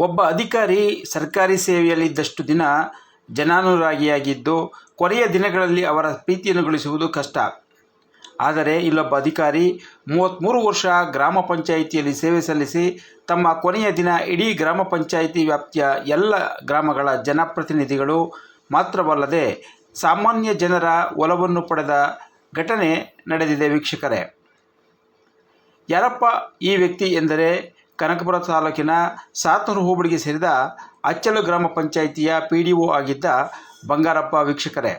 ಒಬ್ಬ ಅಧಿಕಾರಿ ಸರ್ಕಾರಿ ಸೇವೆಯಲ್ಲಿದ್ದಷ್ಟು ದಿನ ಜನಾನುರಾಗಿಯಾಗಿದ್ದು ಕೊನೆಯ ದಿನಗಳಲ್ಲಿ ಅವರ ಪ್ರೀತಿಯನ್ನು ಗಳಿಸುವುದು ಕಷ್ಟ. ಆದರೆ ಇಲ್ಲೊಬ್ಬ ಅಧಿಕಾರಿ ಮೂವತ್ತ್ಮೂರು ವರ್ಷ ಗ್ರಾಮ ಪಂಚಾಯಿತಿಯಲ್ಲಿ ಸೇವೆ ಸಲ್ಲಿಸಿ ತಮ್ಮ ಕೊನೆಯ ದಿನ ಇಡೀ ಗ್ರಾಮ ಪಂಚಾಯಿತಿ ವ್ಯಾಪ್ತಿಯ ಎಲ್ಲ ಗ್ರಾಮಗಳ ಜನಪ್ರತಿನಿಧಿಗಳು ಮಾತ್ರವಲ್ಲದೆ ಸಾಮಾನ್ಯ ಜನರ ಒಲವನ್ನು ಪಡೆದ ಘಟನೆ ನಡೆದಿದೆ ವೀಕ್ಷಕರೇ. ಯಾರಪ್ಪ ಈ ವ್ಯಕ್ತಿ ಎಂದರೆ ಕನಕಪುರ ತಾಲೂಕಿನ ಸಾತನೂರು ಹೋಬಳಿಗೆ ಸೇರಿದ ಅಚ್ಚಲು ಗ್ರಾಮ ಪಂಚಾಯಿತಿಯ ಪಿ ಡಿ ಒ ಆಗಿದ್ದ ಬಂಗಾರಪ್ಪ ವೀಕ್ಷಕರೇ.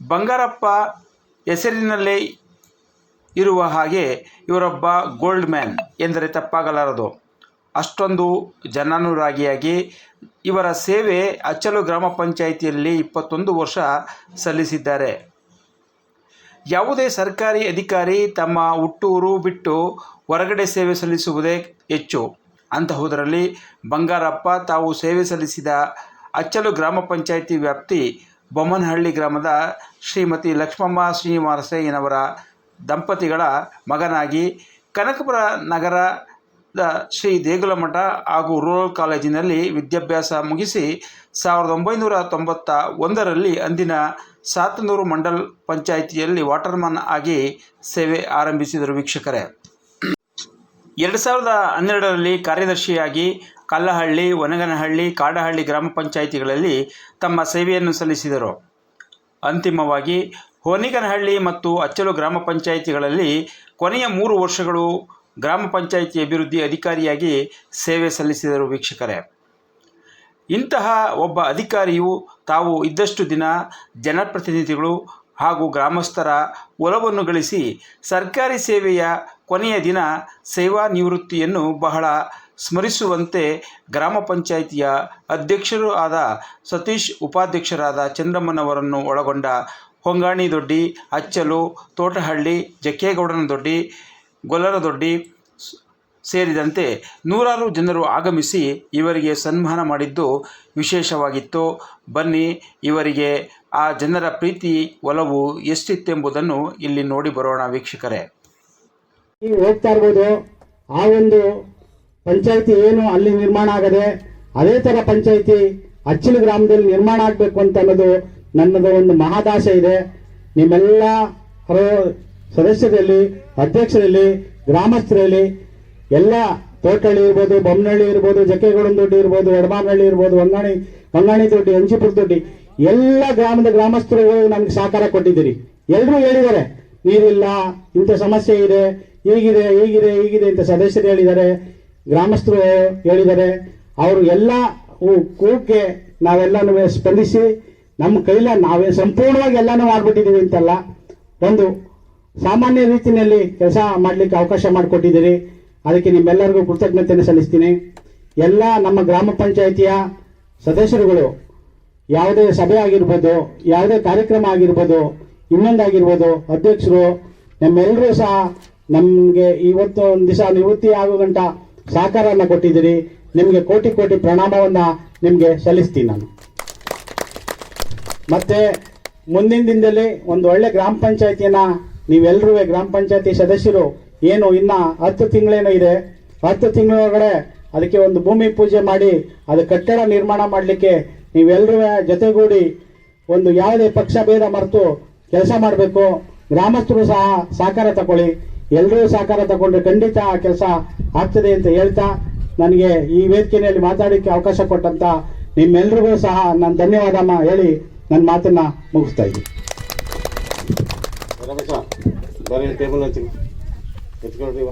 ಬಂಗಾರಪ್ಪ ಹೆಸರಿನಲ್ಲೇ ಇರುವ ಹಾಗೆ ಇವರೊಬ್ಬ ಗೋಲ್ಡ್ ಮ್ಯಾನ್ ಎಂದರೆ ತಪ್ಪಾಗಲಾರದು. ಅಷ್ಟೊಂದು ಜನಾನುರಾಗಿಯಾಗಿ ಇವರ ಸೇವೆ ಅಚ್ಚಲು ಗ್ರಾಮ ಪಂಚಾಯಿತಿಯಲ್ಲಿ ಇಪ್ಪತ್ತೊಂದು ವರ್ಷ ಸಲ್ಲಿಸಿದ್ದಾರೆ. ಯಾವುದೇ ಸರ್ಕಾರಿ ಅಧಿಕಾರಿ ತಮ್ಮ ಹುಟ್ಟೂರು ಬಿಟ್ಟು ಹೊರಗಡೆ ಸೇವೆ ಸಲ್ಲಿಸುವುದೇ ಹೆಚ್ಚು. ಅಂತಹುದರಲ್ಲಿ ಬಂಗಾರಪ್ಪ ತಾವು ಸೇವೆ ಸಲ್ಲಿಸಿದ ಅಚ್ಚಲು ಗ್ರಾಮ ಪಂಚಾಯಿತಿ ವ್ಯಾಪ್ತಿ ಬೊಮ್ಮನಹಳ್ಳಿ ಗ್ರಾಮದ ಶ್ರೀಮತಿ ಲಕ್ಷ್ಮಮ್ಮ ಶ್ರೀನಿವಾಸಯ್ಯನವರ ದಂಪತಿಗಳ ಮಗನಾಗಿ ಕನಕಪುರ ನಗರದ ಶ್ರೀ ದೇಗುಲಮಠ ಹಾಗೂ ರೂರಲ್ ಕಾಲೇಜಿನಲ್ಲಿ ವಿದ್ಯಾಭ್ಯಾಸ ಮುಗಿಸಿ ಸಾವಿರದ ಒಂಬೈನೂರ ತೊಂಬತ್ತ ಒಂದರಲ್ಲಿ ಅಂದಿನ ಸಾತನೂರು ಮಂಡಲ್ ಪಂಚಾಯಿತಿಯಲ್ಲಿ ವಾಟರ್ಮನ್ ಆಗಿ ಸೇವೆ ಆರಂಭಿಸಿದರು ವೀಕ್ಷಕರೇ. ಎರಡು ಸಾವಿರದ ಹನ್ನೆರಡರಲ್ಲಿ ಕಾರ್ಯದರ್ಶಿಯಾಗಿ ಕಲ್ಲಹಳ್ಳಿ ಒನಗನಹಳ್ಳಿ ಕಾಡಹಳ್ಳಿ ಗ್ರಾಮ ಪಂಚಾಯಿತಿಗಳಲ್ಲಿ ತಮ್ಮ ಸೇವೆಯನ್ನು ಸಲ್ಲಿಸಿದರು. ಅಂತಿಮವಾಗಿ ಹೊನಿಗನಹಳ್ಳಿ ಮತ್ತು ಅಚ್ಚಲು ಗ್ರಾಮ ಪಂಚಾಯಿತಿಗಳಲ್ಲಿ ಕೊನೆಯ ಮೂರು ವರ್ಷಗಳು ಗ್ರಾಮ ಪಂಚಾಯಿತಿ ಅಭಿವೃದ್ಧಿ ಅಧಿಕಾರಿಯಾಗಿ ಸೇವೆ ಸಲ್ಲಿಸಿದರು ವೀಕ್ಷಕರೇ. ಇಂತಹ ಒಬ್ಬ ಅಧಿಕಾರಿಯು ತಾವು ಇದ್ದಷ್ಟು ದಿನ ಜನಪ್ರತಿನಿಧಿಗಳು ಹಾಗೂ ಗ್ರಾಮಸ್ಥರ ಒಲವನ್ನು ಗಳಿಸಿ ಸರ್ಕಾರಿ ಸೇವೆಯ ಕೊನೆಯ ದಿನ ಸೇವಾ ನಿವೃತ್ತಿಯನ್ನು ಬಹಳ ಸ್ಮರಿಸುವಂತೆ ಗ್ರಾಮ ಪಂಚಾಯಿತಿಯ ಅಧ್ಯಕ್ಷರೂ ಆದ ಸತೀಶ್ ಉಪಾಧ್ಯಕ್ಷರಾದ ಚಂದ್ರಮ್ಮನವರನ್ನು ಒಳಗೊಂಡ ಹೊಂಗಾಣಿ ದೊಡ್ಡಿ ಅಚ್ಚಲು, ತೋಟಹಳ್ಳಿ ಜಕ್ಕೇಗೌಡನ ದೊಡ್ಡಿ ಗೊಲ್ಲರ ದೊಡ್ಡಿ ಸೇರಿದಂತೆ ನೂರಾರು ಜನರು ಆಗಮಿಸಿ ಇವರಿಗೆ ಸನ್ಮಾನ ಮಾಡಿದ್ದು ವಿಶೇಷವಾಗಿತ್ತು. ಬನ್ನಿ, ಇವರಿಗೆ ಆ ಜನರ ಪ್ರೀತಿ ಒಲವು ಎಷ್ಟಿತ್ತೆಂಬುದನ್ನು ಇಲ್ಲಿ ನೋಡಿ ಬರೋಣ ವೀಕ್ಷಕರೇ. ನೀವು ಹೋಗ್ತಾ ಇರ್ಬೋದು, ಆ ಒಂದು ಪಂಚಾಯಿತಿ ಏನು ಅಲ್ಲಿ ನಿರ್ಮಾಣ ಆಗದೆ ಅದೇ ತರ ಪಂಚಾಯಿತಿ ಅಚ್ಚಿಲು ಗ್ರಾಮದಲ್ಲಿ ನಿರ್ಮಾಣ ಆಗಬೇಕು ಅಂತ ಅನ್ನೋದು ನನ್ನದು ಒಂದು ಮಹಾದಾಸೆ ಇದೆ. ನಿಮ್ಮೆಲ್ಲ ಸದಸ್ಯರಲ್ಲಿ, ಅಧ್ಯಕ್ಷರಲ್ಲಿ, ಗ್ರಾಮಸ್ಥರಲ್ಲಿ, ಎಲ್ಲ ತೋಟಳ್ಳಿ ಇರ್ಬೋದು ಬೊಮ್ಮನಹಳ್ಳಿ ಇರ್ಬೋದು, ಜಕ್ಕೇಗೌಡನ ದೊಡ್ಡಿ ಇರ್ಬೋದು ಎಡಮಾನಹಳ್ಳಿ ಇರ್ಬೋದು, ಹೊಂಗಾಣಿ ಹೊಂಗಾಣಿ ದೊಡ್ಡಿ ಅಂಜಿಪುರ ದೊಡ್ಡಿ, ಎಲ್ಲ ಗ್ರಾಮದ ಗ್ರಾಮಸ್ಥರುಗಳು ನಮ್ಗೆ ಸಹಕಾರ ಕೊಟ್ಟಿದ್ದೀರಿ. ಎಲ್ಲರೂ ಹೇಳಿದ್ದಾರೆ, ನೀರಿಲ್ಲ, ಇಂಥ ಸಮಸ್ಯೆ ಇದೆ, ಹೀಗಿದೆ ಹೀಗಿದೆ ಹೀಗಿದೆ ಅಂತ ಸದಸ್ಯರು ಹೇಳಿದ್ದಾರೆ, ಗ್ರಾಮಸ್ಥರು ಹೇಳಿದ್ದಾರೆ. ಅವರು ಎಲ್ಲ ಕೂಕ್ಕೆ ನಾವೆಲ್ಲನೂ ಸ್ಪಂದಿಸಿ, ನಮ್ಮ ಕೈಲ ನಾವೇ ಸಂಪೂರ್ಣವಾಗಿ ಎಲ್ಲಾನು ಮಾಡ್ಬಿಟ್ಟಿದ್ದೀವಿ ಅಂತಲ್ಲ, ಒಂದು ಸಾಮಾನ್ಯ ರೀತಿಯಲ್ಲಿ ಕೆಲಸ ಮಾಡಲಿಕ್ಕೆ ಅವಕಾಶ ಮಾಡಿಕೊಟ್ಟಿದ್ದೀರಿ. ಅದಕ್ಕೆ ನಿಮ್ಮೆಲ್ಲರಿಗೂ ಕೃತಜ್ಞತೆಯನ್ನು ಸಲ್ಲಿಸ್ತೀನಿ. ಎಲ್ಲ ನಮ್ಮ ಗ್ರಾಮ ಪಂಚಾಯಿತಿಯ ಸದಸ್ಯರುಗಳು, ಯಾವುದೇ ಸಭೆ ಆಗಿರ್ಬೋದು, ಯಾವುದೇ ಕಾರ್ಯಕ್ರಮ ಆಗಿರ್ಬೋದು, ಇನ್ನೊಂದಾಗಿರ್ಬೋದು, ಅಧ್ಯಕ್ಷರು, ನಮ್ಮೆಲ್ಲರೂ ಸಹ ನಮಗೆ ಇವತ್ತು ಒಂದು ದಿವಸ ನಿವೃತ್ತಿ ಆಗೋ ಗಂಟ ಸಹಕಾರವನ್ನು ಕೊಟ್ಟಿದ್ದೀರಿ. ನಿಮಗೆ ಕೋಟಿ ಕೋಟಿ ಪ್ರಣಾಮವನ್ನು ನಿಮಗೆ ಸಲ್ಲಿಸ್ತೀನಿ ನಾನು. ಮತ್ತು ಮುಂದಿನ ದಿನದಲ್ಲಿ ಒಂದು ಒಳ್ಳೆ ಗ್ರಾಮ ಪಂಚಾಯತಿಯನ್ನ ನೀವೆಲ್ಲರೂ ಗ್ರಾಮ ಪಂಚಾಯತಿ ಸದಸ್ಯರು, ಏನು ಇನ್ನ ಹತ್ತು ತಿಂಗಳೇನೋ ಇದೆ. ಹತ್ತು ತಿಂಗಳೊಳಗಡೆ ಅದಕ್ಕೆ ಒಂದು ಭೂಮಿ ಪೂಜೆ ಮಾಡಿ, ಅದು ಕಟ್ಟಡ ನಿರ್ಮಾಣ ಮಾಡಲಿಕ್ಕೆ ನೀವೆಲ್ಲರೂ ಜೊತೆಗೂಡಿ ಒಂದು ಯಾವುದೇ ಪಕ್ಷ ಭೇದ ಮರೆತು ಕೆಲಸ ಮಾಡಬೇಕು. ಗ್ರಾಮಸ್ಥರು ಸಹ ಸಹಕಾರ ತಗೊಳ್ಳಿ. ಎಲ್ಲರೂ ಸಹಕಾರ ತಗೊಂಡ್ರೆ ಖಂಡಿತ ಆ ಕೆಲಸ ಆಗ್ತದೆ ಅಂತ ಹೇಳ್ತಾ ನನಗೆ ಈ ವೇದಿಕೆಯಲ್ಲಿ ಮಾತಾಡಲಿಕ್ಕೆ ಅವಕಾಶ ಕೊಟ್ಟಂತ ನಿಮ್ಮೆಲ್ರಿಗೂ ಸಹ ನಾನು ಧನ್ಯವಾದಮ್ಮ ಹೇಳಿ ನನ್ನ ಮಾತನ್ನ ಮುಗಿಸ್ತಾ ಇದ್ದೀನಿ. రమేష్ మరి టేబుల్ నుంచి తెచ్చుకోండి